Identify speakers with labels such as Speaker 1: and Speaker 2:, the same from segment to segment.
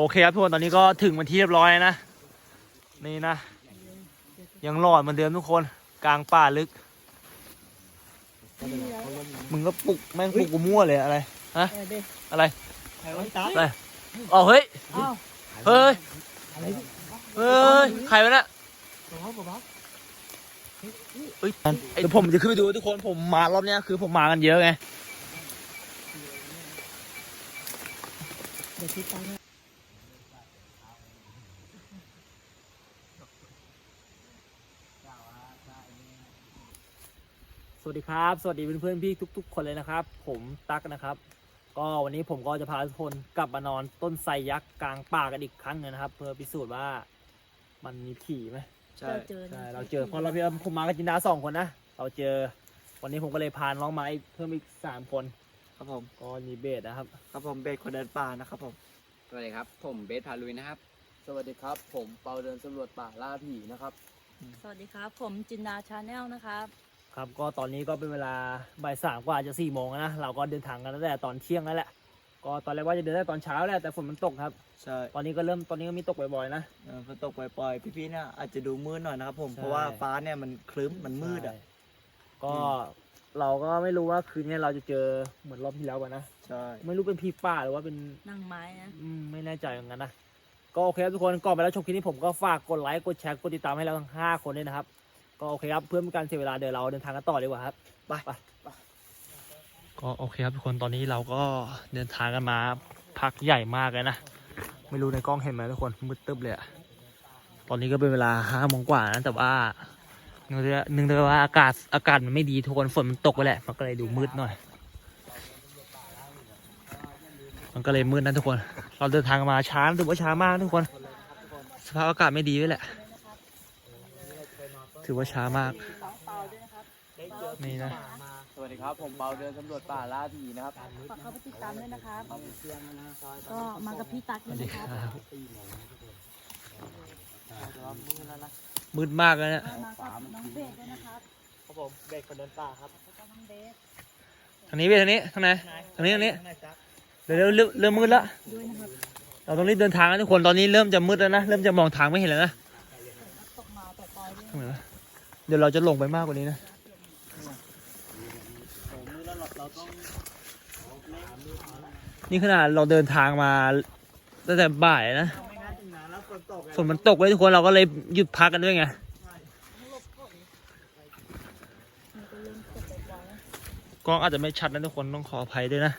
Speaker 1: โอเคครับทุกคนตอนนี้ก็ถึงวันที่เรียบร้อยนะ นี่นะ ยังหลอดเหมือนเดิมทุกคนกลางป่าลึก มึงก็ปลุกแม่งปลุกกูมั่วเลยอะไรฮะ
Speaker 2: อะ
Speaker 1: ไรอะไรอ๋อเฮ้ยเฮ้ยเฮ้ยใครวะเนี่ย
Speaker 2: เฮ้
Speaker 1: ยเดี๋ยวผมจะขึ้นไปดูทุกคนผมมารอบเนี้ยคือผมมากันเยอะไง
Speaker 2: เดี๋ยวคิดตังค์
Speaker 1: สวัสดีครับ สวัสดีเพื่อนๆพี่ทุก ๆ คนเลยนะครับ ผมตั๊กนะครับ ก็วันนี้ผมก็จะพาทุกคนกลับมานอนต้นไทรยักษ์กลางป่ากันอีกครั้งหนึงนะครับ เพื่อพิสูจน์ว่ามันมีผีไหม
Speaker 2: เจอเจอ
Speaker 1: ใช่เราเจอเพราะเราพี่ผมมากับจินดาสองคนนะเราเจอ วันนี้ผมก็เลยพาน้องมาอีกเพิ่มอีกสามคน
Speaker 3: ครับผม
Speaker 1: ก็มีเบสนะครับ
Speaker 3: ครับผมเบสคนเดินป่านะครับผม
Speaker 4: สวัสดีครับ ผมเบสพาลุยนะครับ
Speaker 5: สวัสดีครับ ผมเปาเดินสำรวจป่าล่าผีนะครับ
Speaker 2: สวัสดีครับ ผมจินดาชาแนลนะครับ
Speaker 1: ครับ ก็ตอนนี้ก็เป็นเวลาบ่ายสามกว่าจะสี่โมงแล้วนะ เราก็เดินทางกันตั้งแต่ตอนเที่ยงแล้วแหละ ก็ตอนแรกว่าจะเดินได้ตอนเช้าแหละแต่ฝนมันตกครับ
Speaker 3: ใช่
Speaker 1: ตอนนี้ก็เริ่มตอนนี้ก็มีตกบ่อยๆนะ
Speaker 3: เออฝนตกปล่อยๆพี่ๆเนี่ยอาจจะดูมืดหน่อยนะครับผม
Speaker 1: ใช่
Speaker 3: เพราะว่าฟ้าเนี่ยมันคลึ้มมันมืดอะ
Speaker 1: ใช่ก็เราก็ไม่รู้ว่าคืนนี้เราจะเจอเหมือนรอบที่แล้วกันนะ
Speaker 3: ใช่
Speaker 1: ไม่รู้เป็นผีป่าหรือว่าเป็น
Speaker 2: นั่งไม้นะ
Speaker 1: อืมไม่แน่ใจเหมือนกันนะ ก็โอเคครับทุกคนก่อนไปแล้วชมคลิปนี้ผมก็ฝากกดไลค์กดแชร์กดติดตามให้เราทั้งห้าคนด้วยนะครับ ก็โอเคครับเพื่อไม่เป็นการเสียเวลาเดี๋ยวเราเดินทางกันต่อดีกว่าครับ
Speaker 3: ไป
Speaker 1: ไปก็โอเคครับทุกคนตอนนี้เราก็เดินทางกันมาพักใหญ่มากเลยนะไม่รู้ในกล้องเห็นไหมทุกคนมืดตึ๊บเลยอะตอนนี้ก็เป็นเวลาห้าโมงกว่านะแต่ว่าเนื่องจากเนื่องจากว่าอากาศอากาศมันไม่ดีทุกคนฝนมันตกไปแหละมันก็เลยดูมืดหน่อย มันก็เลยมืดนะทุกคน เราเดินทางมาช้าถือว่าช้ามากนะทุกคนสภาพอากาศไม่ดีด้วยแหละ ถือว่าช้ามาก
Speaker 2: เปาด้วยนะครับ
Speaker 1: นี่นะ
Speaker 5: สวัสดีครับ ผมเปาเดินสำรวจป่าล่าผีนะครับ
Speaker 2: ฝากเข้าไปติดตามด้วยนะครับก็มากับพี่ตั๊ก
Speaker 1: ส
Speaker 2: ด้ว
Speaker 1: วั
Speaker 2: ย
Speaker 1: สดี
Speaker 2: นะ
Speaker 1: ค
Speaker 2: ค
Speaker 1: รั
Speaker 2: รับบ
Speaker 1: มืดมากเลยเนี่ย
Speaker 2: ก็มากับน้องเบสด้วยนะครับ
Speaker 1: ครับผมเด็กคนเดินป่าครับ
Speaker 2: แล้วก็น้องเบส
Speaker 1: ทางนี้ไปทางนี้ทางไหนทางนี้ทางนี้เดี๋ยวเริ่มเริ่มเริ่มมืดแล้ว
Speaker 2: ด้วยนะครับ
Speaker 1: เราต้องรีบเดินทางนะทุกคน ตอนนี้เริ่มจะมืดแล้วนะ เริ่มจะมองทางไม่เห็นแล้วนะ
Speaker 2: ตกมาปล่อยๆด้วย
Speaker 1: ทางไหนวะ เดี๋ยวเราจะหลงไปมากกว่านี้นะนี่ขนาดเราเดินทางมาตั้งแต่บ่ายนะฝนมันตกไว้ทุกคนเราก็เลยหยุดพักกันด้วยไง
Speaker 2: ก็เริ่มตกปล่อยๆนะ
Speaker 1: กล้องอาจจะไม่ชัดนะทุกคนต้องขออภัยด้วยนะ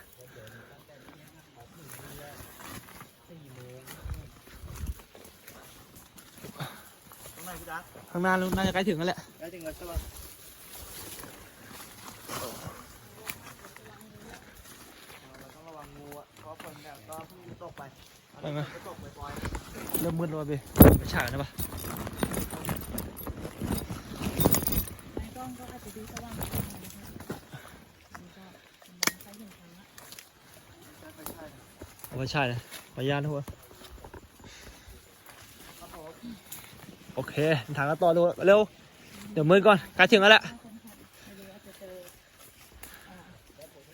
Speaker 1: ข้างหน้านู้นน่าจะใกล้ถึงแล้วแหละ
Speaker 3: แล้วถึงแล้วใช่ปะเราต้องระวังงูอะเพราะฝนเนี่ยก็เพิ่งตกไป
Speaker 1: ไปไหม
Speaker 3: ก็ตกปล่อย
Speaker 1: เริ่มมืดแล้วว่ะเบไม่ฉากนะปะ
Speaker 2: ในกล้องก็อาจจะดูสว่างขึ้นหน่อยนะครับนี่ก็กำลังใช้เห็นทางนะ
Speaker 1: เอาไม่ใช่นะขออนุญาตทุกคน โอเคทางกันต่อดูเร็ว เดี๋ยวมืดก่อนใกล้ถึงแล้วแหละ
Speaker 2: บางคนครับไม่รู้ว่าจะเจออ่า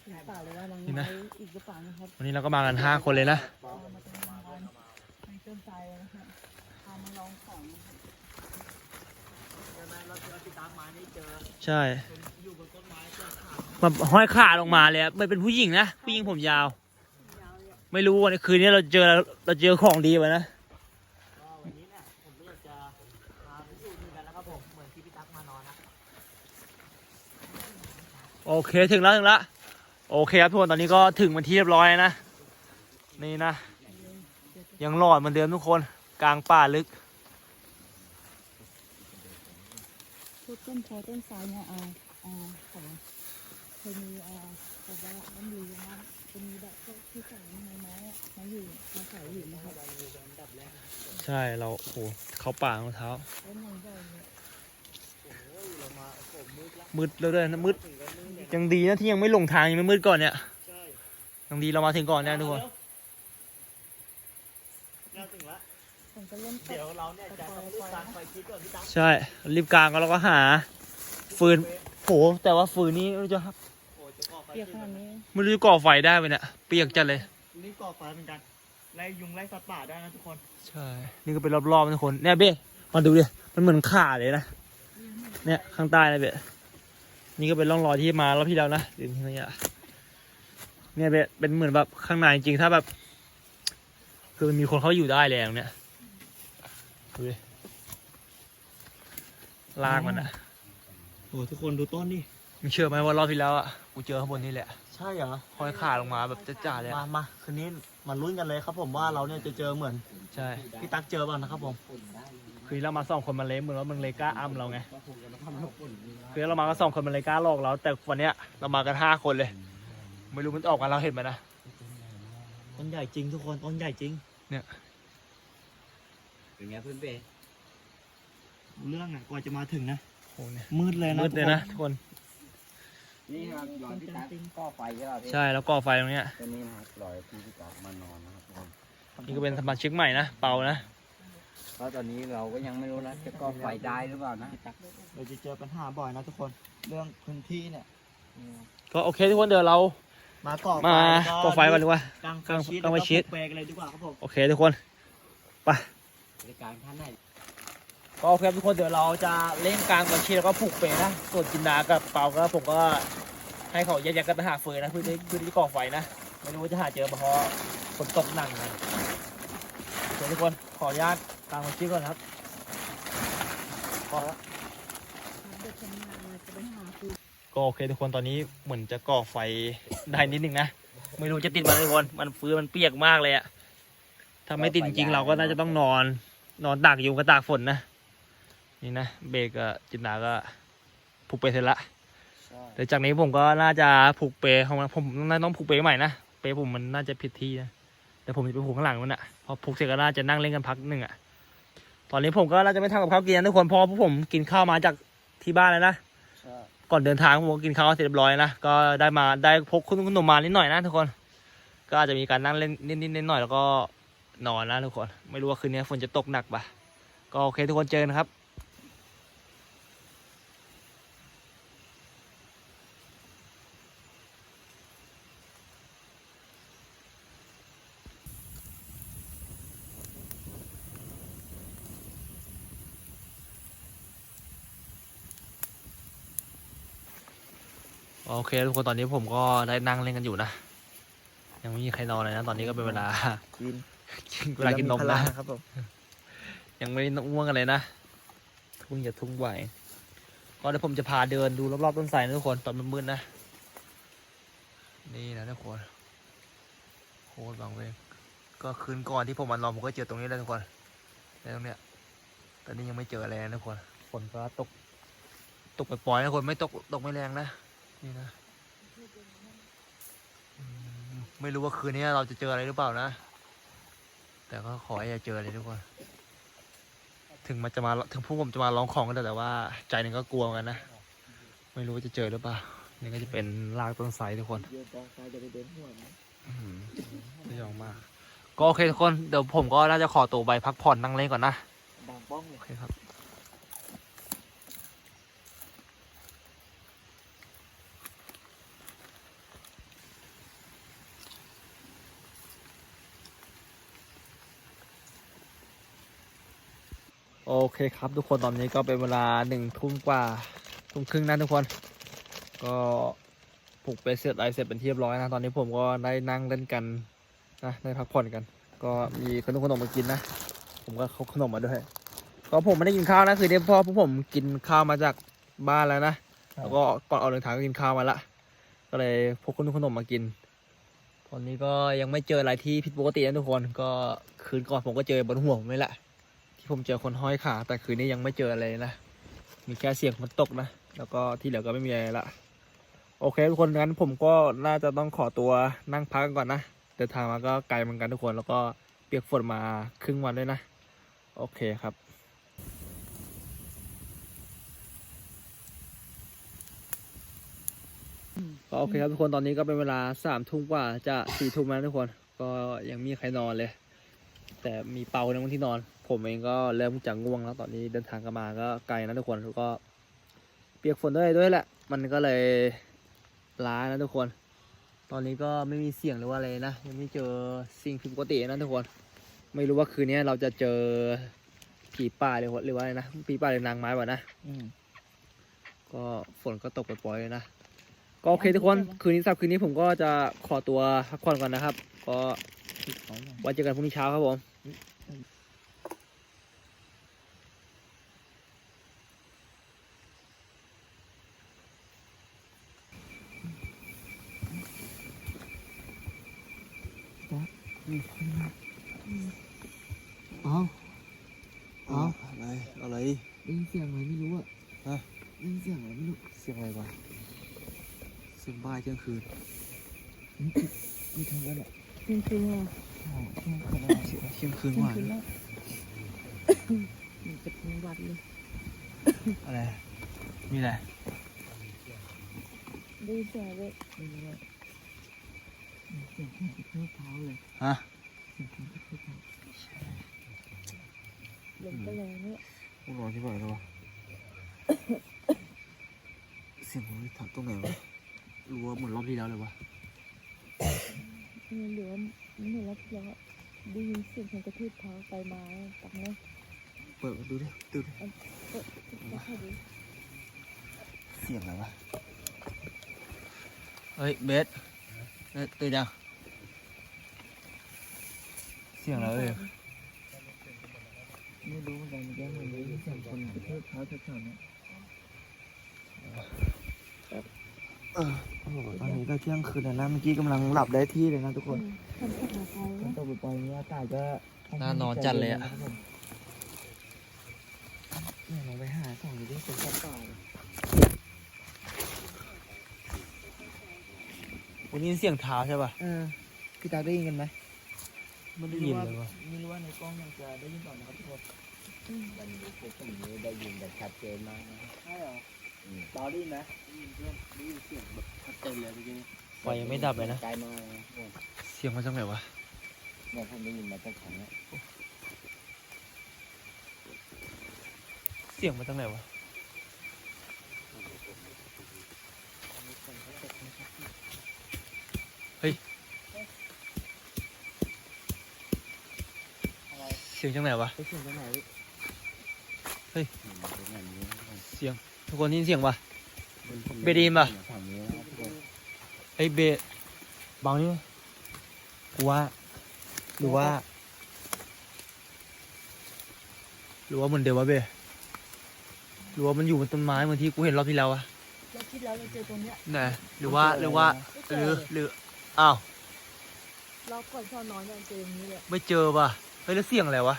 Speaker 2: ผีป่าหรือว่าน้อง
Speaker 1: นี่
Speaker 2: ไม้
Speaker 1: นะ
Speaker 2: อีกหรือเปล่านะครับ
Speaker 1: วันนี้เราก็มากันห้าคนเลยนะ
Speaker 2: ในต้นไทรนะครับบ
Speaker 1: ใช่มาห้อยขาลงมาเลยอะมันเป็นผู้หญิงนะผู้หญิงผมยาว ไม่รู้วันคืนนี้เราเจอเราเจอของดีไปนะ
Speaker 3: วันนี้เนี่ยผมก็อยากจะพาไปดูเหมือนกันนะครับผมเหมือนที่พี่ตั๊กมานอนนะ
Speaker 1: โอเคถึงแล้วถึงแล้วโอเคครับทุกคนตอนนี้ก็ถึงวันที่เรียบร้อยนะ นี่นะ ยังหลอดเหมือนเดิมทุกคนกลางป่าลึก
Speaker 2: พวกต้นโพต้นไทรเนี่ยอ่าอ่าเขาเคยมีอ่าแบบว่ามัน้ำลือว่าจะมีแบบที่ใส่ไม้ไม้อะมาอยู่มาใส่อยู่นะครับ
Speaker 1: ใช่เราโอ้โหเขาป่ารองเท้ามืดแล้วด้วยนะมืด ยังดีนะที่ยังไม่หลงทางยังไม่มืดก่อนเนี่ยยังดีเรามาถึงก่อนเนี่ยทุกคน
Speaker 3: เราถึงแล้ว
Speaker 2: ผมก็เริ่มต
Speaker 3: เดี๋ยว
Speaker 2: ก
Speaker 3: เราเนี่ยจะต้องรีบตามไฟคิดก่อนพี่ตั๊ก
Speaker 1: ใช่รีบกลางก็เราก็หา ฟืนโหแต่ว่าฟืนนี้ไม่รู้จะ
Speaker 3: โอ้จะก่อไฟ
Speaker 2: เปียกขนาดนี้
Speaker 1: ไม่รู้จะก่อไฟได้ไหมเนี่ยเปียกจัดเลย
Speaker 3: นี่ก่อไฟเหมือนกันไล่ยุงไล่สัตว์ป่าได้นะทุกคน
Speaker 1: ใช่ นี่ก็เป็นรอบๆนะทุกคนเนี่ยเบ้มาดูดิมันเหมือนขาเลยนะเนี่ยข้างใต้นะเบ้ นี่ก็เป็นร่องรอยที่มารอบที่แล้วนะดินที่นี่อะเนี่ยเบ้เป็นเหมือนแบบข้างในจริงๆถ้าแบบ คือมันมีคนเขาอยู่ได้เลยตรงเนี้ยดูดิลากมันอะ
Speaker 3: โอ้ทุกคนดูต้นดิ
Speaker 1: มึงเชื่อไหมว่ารอบที่แล้วอะกูเจอข้างบนนี่แหละ
Speaker 3: ใช่เหรอ
Speaker 1: ห้อยขาลงมาแบบจ้าๆเลย
Speaker 3: มา
Speaker 1: อะ
Speaker 3: มาคืนนี้มาลุ้นกันเลยครับผมว่าเราเนี่ยจะเจอเหมือน
Speaker 1: ใช่
Speaker 3: พี่ตั๊กเจอเปล่านะครับผม
Speaker 1: คือเรามาสองคนมันเละเหมือนว่ามึงเลยกล้าอ้ำเราไงคือเรามาก็สองคนมันเลยกล้าหลอกเราแต่วันเนี้ยเรามากันห้าคนเลย ไม่รู้มันจะออกมาเราเห็นไหมนะ
Speaker 3: ต้นใหญ่จริงทุกคนต้นใหญ่จริง
Speaker 4: เป็นไงเพื่อนเบส
Speaker 3: เรื่องอะกว่าจะมาถึงนะ
Speaker 1: โอ้เนี่ย
Speaker 3: มืดเลยนะ
Speaker 1: มืดเลยนะ
Speaker 3: ทุกค
Speaker 1: ทุกคน
Speaker 4: นี่ครับรอยพี่ตั๊กก่อไฟใช่ป่ะพี่
Speaker 1: ใช่แล้วก่อไฟตรงเนี้ย
Speaker 4: ตัวนี้นะครับรอยที่พี่ตั๊กมานอนนะครับทุกคน
Speaker 1: นี่ก็เป็นสมาชิกใหม่นะเปานะ
Speaker 4: เพราะตอนนี้เราก็ยังไม่รู้นะจะก่อไฟได้หรือเปล่านะพี่ตั๊ก
Speaker 3: เราจะเจอปัญหาบ่อยนะทุกคนเรื่องพื้นที่เนี่ย
Speaker 1: ก็โอเคทุกคนเดี๋ยวเรา
Speaker 3: มาก่อไฟ
Speaker 1: มา
Speaker 3: แล้ว
Speaker 1: ก่อไฟกันดีกว่า
Speaker 3: กลาง
Speaker 1: กลาง
Speaker 3: ชีส
Speaker 1: กลางไฟ
Speaker 3: แล้ว
Speaker 1: ชีส
Speaker 3: ปลูกเปรกันเลยดีกว่าครับผม
Speaker 1: โอเคทุกคน
Speaker 4: บริการท่านไหน
Speaker 1: ก็โอเคทุกคนเดี๋ยวเราจะเล่นกลางก่อนชีแล้วก็ผูกเปนะส่วนจินดากับเปาก็ผมก็ให้เขาแยกๆกันไปหาเฟยนะเพื่อที่เพื่อที่จะก่อไฟนะไม่รู้ว่าจะหาเจอปะเพราะฝนตกหนักนะโอเคทุกคนขออนุญาตกลางก่อนชีก่อนนะครับพอแล้ว
Speaker 2: เด็กคนงานเลยจะไปหาคือ
Speaker 1: ก็โอเคทุกคนตอนนี้เหมือนจะก่อไฟได้นิดนึงนะไม่รู้จะติดมันทุกคนมันฟื้นมันเปียกมากเลยอะถ้าไม่ติดจริงๆเราก็น่าจะต้องนอน นอนตากยุงกับตากฝนนะนี่นะเบรกกับจินดาก็ผูกเปรย์เสร็จละ
Speaker 4: ใช่
Speaker 1: เดี๋ยวจากนี้ผมก็น่าจะผูกเปรย์ของมันผมน่าต้องผูกเปรย์ใหม่นะเปรย์ผมมันน่าจะผิดที่นะแต่ผมจะไปผูกข้างหลังมันอะพอผูกเสร็จก็น่าจะนั่งเล่นกันพักหนึ่งอะ ตอนนี้ผมก็น่าจะไม่ทำกับข้าวกินนะทุกคนเพราะว่าพวกผมกินข้าวมาจากที่บ้านแล้วนะ
Speaker 4: ใช่
Speaker 1: ก่อนเดินทางผมก็กินข้าวเสร็จเรียบร้อยนะ ก็ได้มาได้พกขนมมานิดหน่อยนะทุกคน ก็อาจจะมีการนั่งเล่นนิดนิดนิดหน่อยแล้วก็นอนนะทุกคน ไม่รู้ว่าคืนนี้ฝนจะตกหนักปะก็โอเคทุกคนเจอกันครับ โอเคทุกคนตอนนี้ผมก็ได้นั่งเล่นกันอยู่นะ ยังไม่มีใครนอนเลยนะ ตอนนี้ก็เป็นเวลา
Speaker 3: กิน
Speaker 1: เวลากินนม
Speaker 3: พ
Speaker 1: นะ
Speaker 3: ลังครับผม
Speaker 1: ยังไม่ได้ง่วงกันเลยนะ ทุ่งอย่าทุ่งไหวก็เดี๋ยวผมจะพาเดินดูรอบๆต้นไทรนะทุกคนตอนมืดๆนะ นี่นะทุกคนโคตรบางเวงก็คืนก่อนที่ผมมานอนผมก็เจอตรงนี้แล้วทุกคนในตรงเนี้ยตอนนี้ยังไม่เจออะไรนะทุกคนฝนก็ตก ตกปล่อยๆนะทุกคนไม่ตกตกไม่แรงนะ นี่นะไม่รู้ว่าคืนนี้เราจะเจออะไรหรือเปล่านะ แต่ก็ขอให้อย่าเจอเลยทุกคน ถึงมันจะมา ถึงพวกผมจะมาร้องของกันแต่ว่า ใจหนึงก็กลัวกันนะ ไม่รู้ว่าจะเจอหรือเปล่า นี่ก็จะเป็นรากต้นไทรทุกคน
Speaker 3: เดี๋ยองไฟจะไปเดินหัวนะ
Speaker 1: ไม่ยอมมาก ก็โอเคทุกคน เดี๋ยวผมก็น่าจะขอตัวไปพักผ่อนนั่งเล่นก่อนนะโอเคครับ โอเคครับทุกคนตอนนี้ก็เป็นเวลาหนึ่งทุ่มกว่าทุ่มครึ่งนะทุกคน ก็ผูกไปเสร็จอะไรเสร็จเป็นที่เรียบร้อยนะ ตอนนี้ผมก็ได้นั่งเล่นกันนะได้พักผ่อนกัน ก็มีขนมขนมมากินนะ ผมก็เขาขนมมาด้วยก็ผมไม่ได้กินข้าวนะคือเดี๋ยวพ่อพวกผมกินข้าวมาจากบ้านแล้วนะแล้วก็ก่อนออกเดินทางก็กินข้าวมาละก็เลยพกขนมขนมมากิน ตอนนี้ก็ยังไม่เจออะไรที่ผิดปกตินะทุกคน ก็คืนก่อนผมก็เจอบนหัวผมนี่แหละ ที่ผมเจอคนห้อยขา แต่คืนนี้ยังไม่เจออะไรนะ มีแค่เสียงฝนตกนะ แล้วก็ที่เหลือก็ไม่มีอะไรละ โอเคทุกคนงั้นผมก็น่าจะต้องขอตัวนั่งพักกันก่อนนะ เดินทางมาก็ไกลเหมือนกันทุกคน แล้วก็เปียกฝนมาครึ่งวันด้วยนะ โอเคครับก็โอเคครับทุกคนตอนนี้ก็เป็นเวลาสามทุ่มกว่าจะสี่ทุ่มแล้วทุกคน ก็ยังไมมีใครนอนเลย แต่มีเปาในวันที่นอน ผมเองก็เริ่มจะง่วงแล้วตอนนี้เดินทางกันมาก็ไกลนะทุกคนแล้วก็เปียกฝนด้วยด้วยแหละ มันก็เลยล้านะทุกคน ตอนนี้ก็ไม่มีเสียงหรือว่าอะไรนะยังไม่เจอสิ่งผิดปกตินะทุกคน ไม่รู้ว่าคืนนี้เราจะเจอผีป่าหรือว่าหรือว่าอะไรนะผีป่าหรือนางไม้วะนะ
Speaker 4: อืม
Speaker 1: ก็ฝนก็ตกปล่อยๆเลยนะก็โอเคทุกคนคืนนี้สำหรับคืนนี้ผมก็จะขอตัวพักผ่อนก่อนนะครับ ก็ไว้เจอกันพรุ่งนี้เช้าครับผม
Speaker 6: เอาเอาอะไร อะไร
Speaker 3: ได้ยินเสียงอะไรไม่รู้อะ
Speaker 6: ฮะ
Speaker 3: ได้ยินเสียงอะไรไม่รู้
Speaker 6: เสียงอะไรวะ เสียงบ้าเที่ยงคืน
Speaker 3: มีทางกันอะ
Speaker 2: จริงๆอะ
Speaker 6: เสียงเที่ยงคืน
Speaker 2: จริ
Speaker 6: ว่ะ
Speaker 2: งๆแล้วมันเป็นวัดเลย
Speaker 1: อะไร มีอะไร
Speaker 2: ได้ยินเสียงเลย
Speaker 3: ไม่รู้ว่าเสียงของกระเทือเท้าเลย
Speaker 1: ฮะ
Speaker 3: เสียงของกระเทือเท้า
Speaker 2: ลมก็แรงเนี่ย
Speaker 6: พวกนอนที่ไหนแล้ววะเสียงของถังตรงไหนวะรู้ว่าเหมือนรอบที่แล้วเลยวะ
Speaker 2: มันเหลือมันเหลือรับยาได้ยินเสียงของกระทืบเท้าไปมาตักเนี้ย
Speaker 6: เปิดมาดูดิตื่นดิ
Speaker 2: เออจะเข้าดู
Speaker 6: เสียงอะไรวะ
Speaker 1: เฮ้ยเบสเอ้ยตื่นยังเสียงอะไรเอ่ย
Speaker 3: ไม่รู้เหมือนกันเมื่อกี้มันได้ยินเสียงคนกระเทือเท้าแถวๆเนี้ย
Speaker 6: โอ้โหตอนนี้ก็เที่ยงคืนแล้วนะเมื่อกี้กำลังหลับได้ที่เลยนะทุกคน
Speaker 2: ทำภาษาไทย
Speaker 3: ฝน
Speaker 2: นะ
Speaker 3: ตกปล่อยๆนี้อากาศก็
Speaker 1: น่านอนจัดเลยอะ
Speaker 3: ครับผมเนี่ยลองไปหาส่องดูดิเป็นสัตว์ป่าเลย
Speaker 1: วันนี้เสียงเท้าใช่ป่ะ
Speaker 3: เออพี่ตาได้ยินกันไหม
Speaker 1: ไม่ได้ยินเลยวะ
Speaker 3: ไม่รู้ว่าในกล้องยังจะได้ยินต่อนะครับทุกคน
Speaker 4: วันนี้พวกผมนี้ได้ยินแบบชัดเจนมากนะ
Speaker 3: ใช่เหรอ
Speaker 4: อืม
Speaker 3: ตาได้ยินไหม
Speaker 1: ไฟยังไม่ดับเลยนะ
Speaker 4: ไกลมากนะทุกคน
Speaker 1: เสียงมาจากไหนวะ
Speaker 4: เนี่ยผมได้ยินมาตั้งแต่ครั้งเนี้ย
Speaker 1: เสียงมาจากไหนวะเฮ้ยเสียงจากไหนวะ
Speaker 3: ไปเสียงตรงไหนพี่
Speaker 4: อืมเป็นแบบนี้นะทุกคน
Speaker 1: เสียง ทุกคนได้ยินเสียงปะ
Speaker 4: ผม
Speaker 1: เบดีนปะ
Speaker 4: ฝั่งนี้นะทุกคน
Speaker 1: เฮ้ยเบสเบานี่มั้ยกูว่าหรือว่าหรือว่ามันเดียววะเบสหรือว่ามันอยู่บนต้นไม้เหมือนที่กูเห็นรอบที่แล้วอะ
Speaker 2: เราคิดแล้วเราเจอตรงเนี้ย
Speaker 1: ไหนหรือว่าหรือว่า
Speaker 2: ไม่
Speaker 1: ห
Speaker 2: เจ
Speaker 1: รือ
Speaker 2: อ
Speaker 1: หรืออ้าว
Speaker 2: เราก่อนชอบนอนยังเจออย่างนี้เลย
Speaker 1: ไม่เจอป่ะเฮ้ยแล้วเสียงอะไรวะ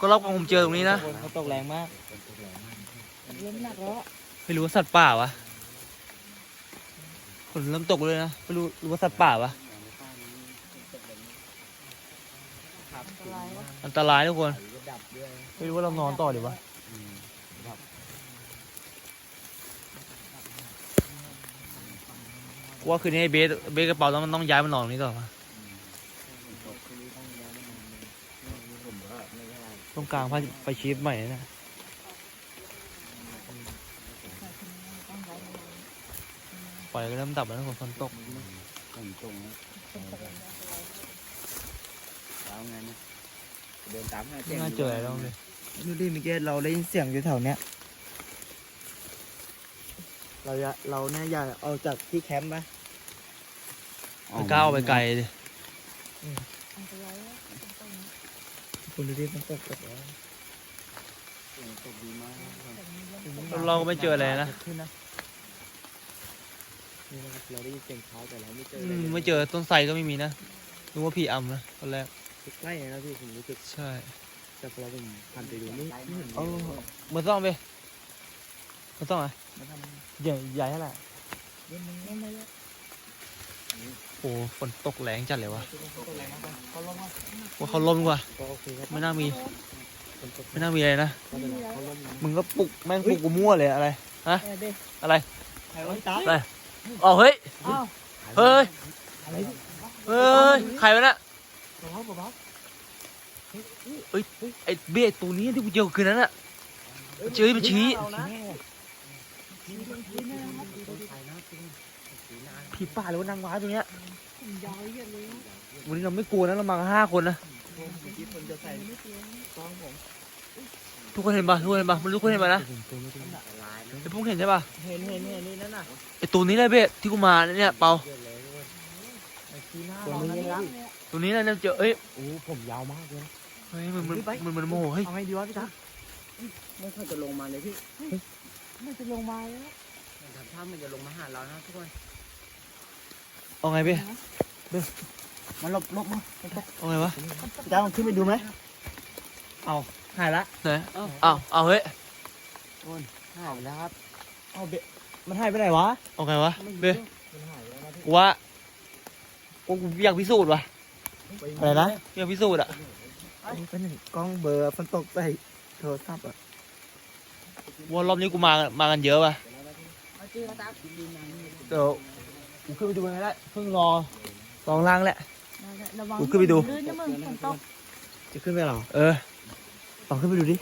Speaker 1: ก็รอบของผมเจอตรงนี้นะ
Speaker 3: เขาตกแรงมาก
Speaker 2: เริ่ม หนักแล้ว
Speaker 1: ไม่รู้ว่าสัตว์ป่าวะฝนเริ่มตกเลยนะไม่รู้รู้ว่าสัตว์ป่าวะ
Speaker 2: อันตรายวะ
Speaker 1: อันตรายทุกคน
Speaker 4: ไม่
Speaker 1: รู้ว่าเรานอนต่อดีวะ
Speaker 4: อืมดับ
Speaker 1: กูว่าคืนนี้เบสเบสกระเป๋าแล้วมันต้องย้ายมันนอนตรงนี้ต่อวะต้องกลางผ้าไปชีพใหม่นะ ไฟก็เริ่มดับแล้วทุกคนฝนตก
Speaker 4: ผมตรงนะแล้วไงเนี่ยเดินตามหา
Speaker 1: ไม่น่าเจออะไรแล้วเลย
Speaker 3: ดูดิเมื่อกี้เราได้ยินเสียงอยู่แถวเนี้ย เราจะเราเนี่ยอยาเอาจากที่แคมป์ไหม
Speaker 1: ไม่กล้าเอาไปไกลดิ
Speaker 2: อันตราย
Speaker 3: คุณดูดิมันตกแบ
Speaker 2: บนี้เรา
Speaker 1: ไม่เจออะไรนะ
Speaker 3: นนะนี่นะครับเราได้ยินเสียงเท้าแต่เราไม่เจอ
Speaker 1: อื
Speaker 3: อะไร
Speaker 1: ม
Speaker 3: เลย
Speaker 1: ไม่เจอต้นไทรก็ไม่มีนะนึกว่าผีอำนะตอนแรก
Speaker 3: ใกล้ๆนะพี่ผมรู้สึก
Speaker 1: ใช่
Speaker 3: แต่พอเราผมพันไปดูไม่ไม่เห็น
Speaker 1: เออมันต้องไปมันต้องอะ
Speaker 3: มันทำ
Speaker 1: ใหญ่ใหญ่เท่าไหร่
Speaker 3: เล่นมัน
Speaker 2: ไม่ไม่ไม่
Speaker 1: โอ้ฝนตกแรงจัดเลยวะ
Speaker 3: ตกแรงมากเขาลงมา
Speaker 1: ว่าเขาล้มกว่า
Speaker 3: ก็โอเคครับ
Speaker 1: ไม่น่ามี
Speaker 3: ฝนตก
Speaker 1: ไม่น่ามีอะไรนะ
Speaker 3: ก็เป็นไรเขาลงมา
Speaker 1: มึงก็ปลุกแม่งปลุกกูมั่วเลยอะไร
Speaker 2: เออเด็ก
Speaker 1: อะไร
Speaker 3: ใครวะตา
Speaker 1: อะไร อ๋อเฮ้ย
Speaker 2: อ้าว
Speaker 1: เฮ้ย
Speaker 3: อะไร
Speaker 1: เฮ้ย ใครวะน่ะ
Speaker 3: บอกว่าบอกว่า
Speaker 1: ไอ้เบี้ยตัวนี้ที่กูเจอคืนนั้นอะมันชี้มันชี้
Speaker 3: เรานะ
Speaker 2: ชี้ตรงชี้นะครับ
Speaker 3: ใครนะ
Speaker 1: ผีป่าหรือว่านางไม้ตัวเนี้ย
Speaker 2: ผมยาวเยอะเลย
Speaker 1: วันนี้เราไม่กลัวนะเรามากันห้าคนนะ
Speaker 4: ที่คนจะใส่
Speaker 2: ไม่เกลียด
Speaker 4: กล้องผม
Speaker 1: ทุกคนเห็นปะทุกคนเห็นปะมันทุกคนเห็นปะนะ
Speaker 4: ลายนะ
Speaker 1: ไอ้พวกเห็นใช่ปะ
Speaker 3: เห็นเห็นเห็นนี่นั่นน่ะ
Speaker 1: ไอ้ตัวนี้เลยเบสที่กูมาเนี่ยเปา
Speaker 3: ทีหน้า
Speaker 4: ตัว
Speaker 3: เรา
Speaker 4: นี้
Speaker 3: นั่น
Speaker 4: นะ
Speaker 1: ตัวนี้นะเนี่ยเจอเอ้ย
Speaker 4: โอ้ผมยาวมากเลย
Speaker 1: เฮ้ยมันมันมันมันโมโหเฮ้ย
Speaker 3: เอาไงดีวะพี่ตั๊ก
Speaker 4: ไม่ค่อยจะลงมาเลยพี่
Speaker 2: มันจะลงมาแล้ว
Speaker 4: ถ้ามันจะลงมาหาเรานะทุกคน
Speaker 1: เอาไงเบส
Speaker 3: มันหลบหลบมา
Speaker 1: เอาไงวะ
Speaker 3: พี่ตั๊กลองขึ้นไปดูไหมเอาหายละ
Speaker 1: ไหนอ้าวเอาเฮ้ย
Speaker 4: หายแล้วครับ
Speaker 3: เอาเบะมันหายไปไหนวะ
Speaker 1: เอาไงวะเบส
Speaker 4: มันหายแล้วนะพี่
Speaker 1: กูว่ากูอยากพิสูจน์ว่ะ
Speaker 3: อะไรนะ
Speaker 1: อยากพิสูจน์อะ
Speaker 3: เป็นหนึ่งกล้องเบอร์มันตกใส่โทรศัพท์อะ
Speaker 1: ว่ารอบนี้กูมามากันเยอะป่ะ
Speaker 2: เอาจืดมาตัก
Speaker 1: เดี๋ยวกูขึ้นไปดูไงได้เพิ่งรอลองล่างแหละ
Speaker 2: ระวัง
Speaker 1: กูขึ้นไปดู
Speaker 2: ลื่นนะมึงฝนตก
Speaker 3: จะขึ้นไปเหรอ
Speaker 1: เออ
Speaker 3: ลองขึ้นไปดูดิ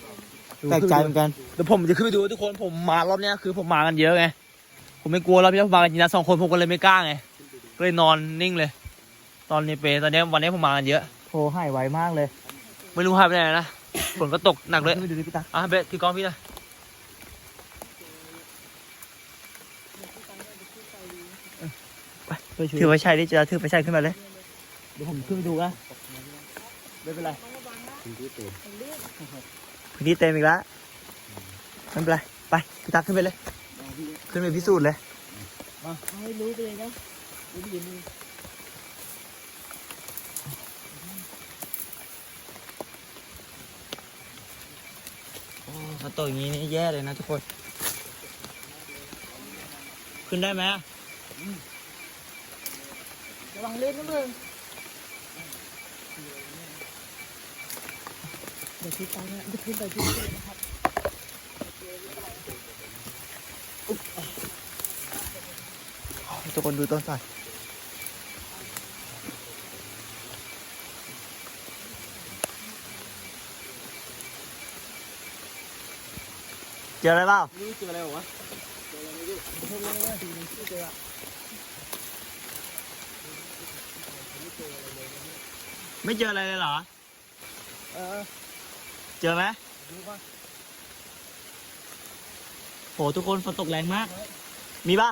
Speaker 3: แปลกใจเหมือนกัน
Speaker 1: เดี๋ยวผมจะขึ้นไปดูทุกคนผมมารอบเนี้ยคือผมมากันเยอะไงผมไม่กลัวรอบที่แล้วผมมากันจริงนะสองคนผมก็เลยไม่กล้าไงก็เลยนอนนิ่งเลย ตอนนี้เปตอนเนี้ยวันนี้ผมมากันเยอะ
Speaker 3: โทรหายไวมากเลย
Speaker 1: ไม่รู้หายไปไหนนะฝนก็ตกหนักเลย
Speaker 3: ขึ้นไปดูดิพี่ตั๊ก
Speaker 1: อะเบสถือกล้องพี่หนะ
Speaker 3: ไปช่วยช่วย
Speaker 1: ถือไว้ใช้ดิจะถือไว้ใช้ขึ้นมาเลย
Speaker 3: เดี๋ยวผมขึ้นไปดูนะไม่เป็นไร
Speaker 4: คุณที่ตื่ น
Speaker 1: พื้นที่เต็มอีกแล้วไม่เป็นไร ไปพี่ตักขึ้นไปเลย ขึ้นไปพิสูจน์เลย
Speaker 2: เอาให้รู้ไปเลยนะรู้ดีมึง
Speaker 1: ถ้าตกอย่างนี้นี่แย่เลยนะทุกคน ขึ้นได้ไหม
Speaker 2: ระวังลื่นนะมึง เดี๋ยวพี่ตักเนี่ยจะขึ้นไปที่สูงนะครับ
Speaker 1: ทุกคนดูต้นสายเจออะไรเปล่า
Speaker 3: นี่คืออะไรวะ
Speaker 1: ไม่เจออะไรเลยเหรอ
Speaker 3: เออ
Speaker 1: เจอไหม
Speaker 3: ดูก่อน
Speaker 1: โหทุกคนฝนตกแรงมาก มีป่ะ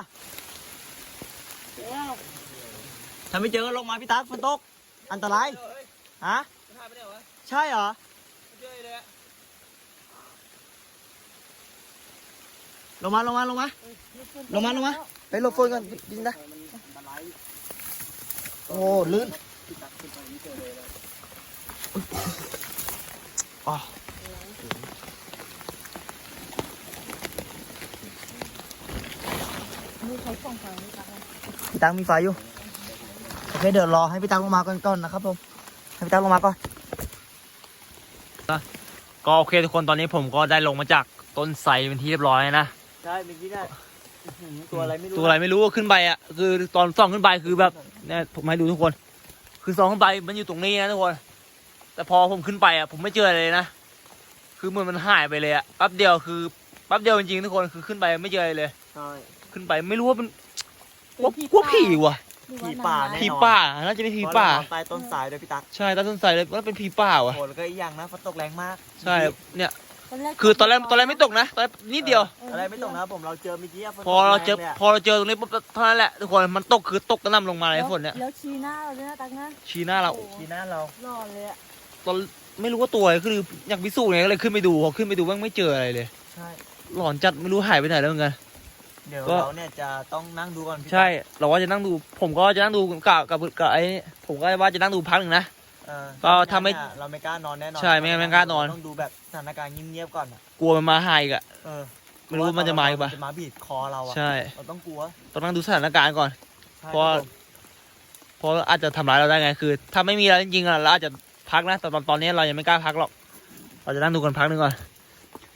Speaker 2: แล้ว
Speaker 1: ถ้าไม่เจอก็ลงมาพี่ตั๊กฝนตก อันตรายฮะใช่เหรอลงมาลงมาลงมาลงมาลงมาไปหลบฝนก่อนดินนะโอ้ลื่นอ๋อ
Speaker 2: มือใช้ส่องไฟไม่ตักนะ
Speaker 1: พี่ตั๊กมีไฟอยู่ โอเคเดี๋ยวรอให้พี่ตั๊กลงมาก่อนก่อนนะครับผมให้พี่ตั๊กลงมาก่อน ก็โอเคทุกคนตอนนี้ผมก็ได้ลงมาจากต้นไทรเป็นที่เรียบร้อยนะ
Speaker 3: ใช่เมื่อกี้เนี่ยอื้อหือตัวอะไรไม่รู้
Speaker 1: ตัวอะไรไม่รู้ว่าขึ้นไปอะคือตอนส่องขึ้นไปคือแบบเนี่ยผมให้ดูทุกคน คือส่องขึ้นไปมันอยู่ตรงนี้นะทุกคน แต่พอผมขึ้นไปอะผมไม่เจออะไรเลยนะ คือเหมือนมันหายไปเลยอะแป๊บเดียวคือแป๊บเดียวจริงๆทุกคนคือขึ้นไปไม่เจออะไรเลย
Speaker 3: ใช่
Speaker 1: ขึ้นไปไม่รู้ว่าเป็นว่าว่าผีว่ะ
Speaker 2: หรือว่
Speaker 3: ผีป่า
Speaker 2: นง
Speaker 3: แน่
Speaker 1: ผีป่าน่าจะเป็นผีป่า
Speaker 3: ใต้ต้นสายด้วยพี่ตั๊ก
Speaker 1: ใช่ใต้ต้นไทรเลยว่าเป็นผีป่าว่ะ
Speaker 3: โอ้แล้วก็อีกอย่างนะฝนตกแรงมาก
Speaker 1: ใช่เนี่ย
Speaker 2: ตอนแรก
Speaker 1: คือตอนแรกตอนแรกไม่ตกนะตอนแรกนิดเดียว
Speaker 3: อะไรไม่ตกนะครับผมเราเจอเมื่อกี้ะฝนตก
Speaker 1: พอเราเจอ
Speaker 3: แงลยะ
Speaker 1: พอเราเจอตรงนี้ปุ๊บเท่านั้นแหละทุกคนมันตกคือตกกระหน่ำลงมาเลยฝนเนี่ย
Speaker 2: แล้วชี้หน้าเราด้วยนะตักนะ
Speaker 1: ชี้หน้าเรา
Speaker 3: ทีหน้าเรา
Speaker 2: หล่อเลยอะ
Speaker 1: ตอนไม่รู้ว่าตัวอะไรคืออยากพิสูจน์ไงก็เลยขึ้นไปดูพอขึ้นไปดูแม่งไม่เจออะไรเลย
Speaker 3: ใช่
Speaker 1: หลอนจัดไม่รู้หายไปไหนแล้วเหมือนกัน
Speaker 3: เดี๋ยว
Speaker 1: ก็
Speaker 3: เราเนี่ยจะต้องนั่งดูก่อนพี่ตั๊ก
Speaker 1: ใช่ เราว่าจะนั่งดู ผมก็จะนั่งดูกับกับกับไอ้ผมก็ว่าจะนั่งดูพักหนึ่งนะ
Speaker 3: เออ
Speaker 1: ก็ถ้าไม่
Speaker 3: เนี่ยเราไม่กล้านอนแน่นอน
Speaker 1: ใช่ไม่งั้นไม่กล้านอน
Speaker 3: ต้องดูแบบสถานการณ์เงียบๆก่อนอะ
Speaker 1: กลัวมันมาหายอีกอะ
Speaker 3: เออ
Speaker 1: ไม่รู้ว่ามันจะมาอีกปะ
Speaker 3: จะมาบีบคอเราอะ
Speaker 1: ใช่
Speaker 3: เราต้องกลัว
Speaker 1: ต้องนั่งดูสถานการณ์ก่อน
Speaker 3: ใช่
Speaker 1: เพราะ
Speaker 3: ครับผม
Speaker 1: เพราะอาจจะทำร้ายเราได้ไงคือ ถ้าไม่มีอะไรจริงๆอะเราอาจจะพักนะแต่ตอนตอนนี้เรายังไม่กล้าพักหรอก เราจะนั่งดูกันพักหนึ่งก่อน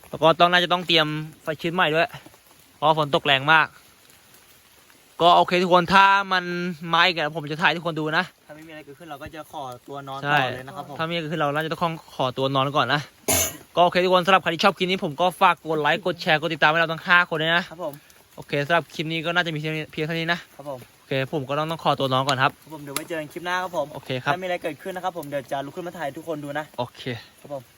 Speaker 1: แล้วก็ต้องน่าจะต้องเตรียมไฟชิ้นใหม่ด้วย เพราะฝนตกแรงมาก ก็โอเคทุกคนถ้ามันมาอีกอะผมจะถ่ายให้ทุกคนดูนะ
Speaker 3: ถ้าไม่มีอะไรเกิดขึ้นเราก็จะขอตัวนอน
Speaker 1: ใช่
Speaker 3: ต่อเลยนะครับผม
Speaker 1: ถ้ามีก็คือเราน่าจะต้องขอตัวนอนก่อนนะ ก็โอเคทุกคนสำหรับใครที่ชอบคลิปนี้ผมก็ฝากกดไลค์กดแชร์กดติดตามให้เราทั้ง5คนเลยนะ
Speaker 3: ครับผม
Speaker 1: โอเคสำหรับคลิปนี้ก็น่าจะมีเพียงเพียงเท่านี้นะครับ
Speaker 3: ผม
Speaker 1: โอเคผมก็ต้องต้องขอตัวน้องก่อนครับ
Speaker 3: ครับผมเดี๋ยวไว้เจอกันคลิปหน้าครับผม
Speaker 1: โอเคครับ
Speaker 3: ถ้ามีอะไรเกิดขึ้นนะครับผมเดี๋ยวจะลุกขึ้นมาถ่ายให้ทุกคนดูนะ
Speaker 1: โอเค
Speaker 3: ครับผม